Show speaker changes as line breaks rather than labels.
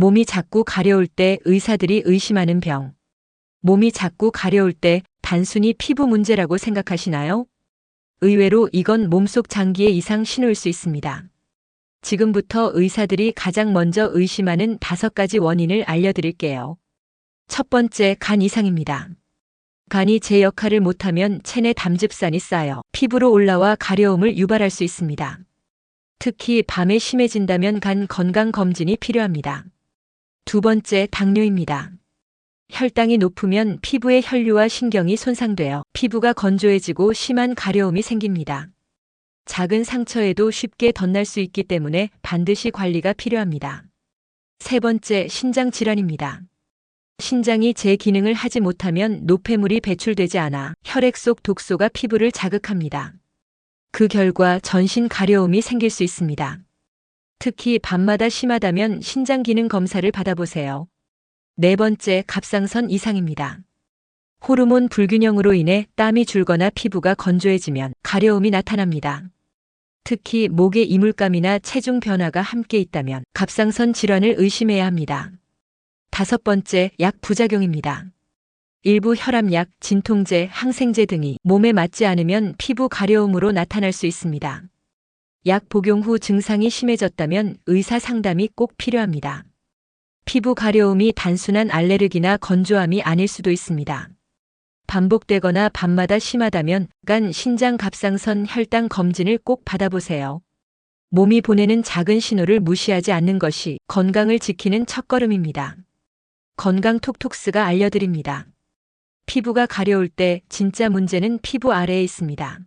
몸이 자꾸 가려울 때 의사들이 의심하는 병. 몸이 자꾸 가려울 때 단순히 피부 문제라고 생각하시나요? 의외로 이건 몸속 장기의 이상 신호일 수 있습니다. 지금부터 의사들이 가장 먼저 의심하는 다섯 가지 원인을 알려드릴게요. 첫 번째, 간 이상입니다. 간이 제 역할을 못하면 체내 담즙산이 쌓여 피부로 올라와 가려움을 유발할 수 있습니다. 특히 밤에 심해진다면 간 건강 검진이 필요합니다. 두 번째, 당뇨입니다. 혈당이 높으면 피부의 혈류와 신경이 손상되어 피부가 건조해지고 심한 가려움이 생깁니다. 작은 상처에도 쉽게 덧날 수 있기 때문에 반드시 관리가 필요합니다. 세 번째, 신장 질환입니다. 신장이 제 기능을 하지 못하면 노폐물이 배출되지 않아 혈액 속 독소가 피부를 자극합니다. 그 결과 전신 가려움이 생길 수 있습니다. 특히 밤마다 심하다면 신장 기능 검사를 받아보세요. 네 번째, 갑상선 이상입니다. 호르몬 불균형으로 인해 땀이 줄거나 피부가 건조해지면 가려움이 나타납니다. 특히 목에 이물감이나 체중 변화가 함께 있다면 갑상선 질환을 의심해야 합니다. 다섯 번째, 약 부작용입니다. 일부 혈압약, 진통제, 항생제 등이 몸에 맞지 않으면 피부 가려움으로 나타날 수 있습니다. 약 복용 후 증상이 심해졌다면 의사 상담이 꼭 필요합니다. 피부 가려움이 단순한 알레르기나 건조함이 아닐 수도 있습니다. 반복되거나 밤마다 심하다면 간 신장 갑상선 혈당 검진을 꼭 받아보세요. 몸이 보내는 작은 신호를 무시하지 않는 것이 건강을 지키는 첫걸음입니다. 건강 톡톡스가 알려드립니다. 피부가 가려울 때 진짜 문제는 피부 아래에 있습니다.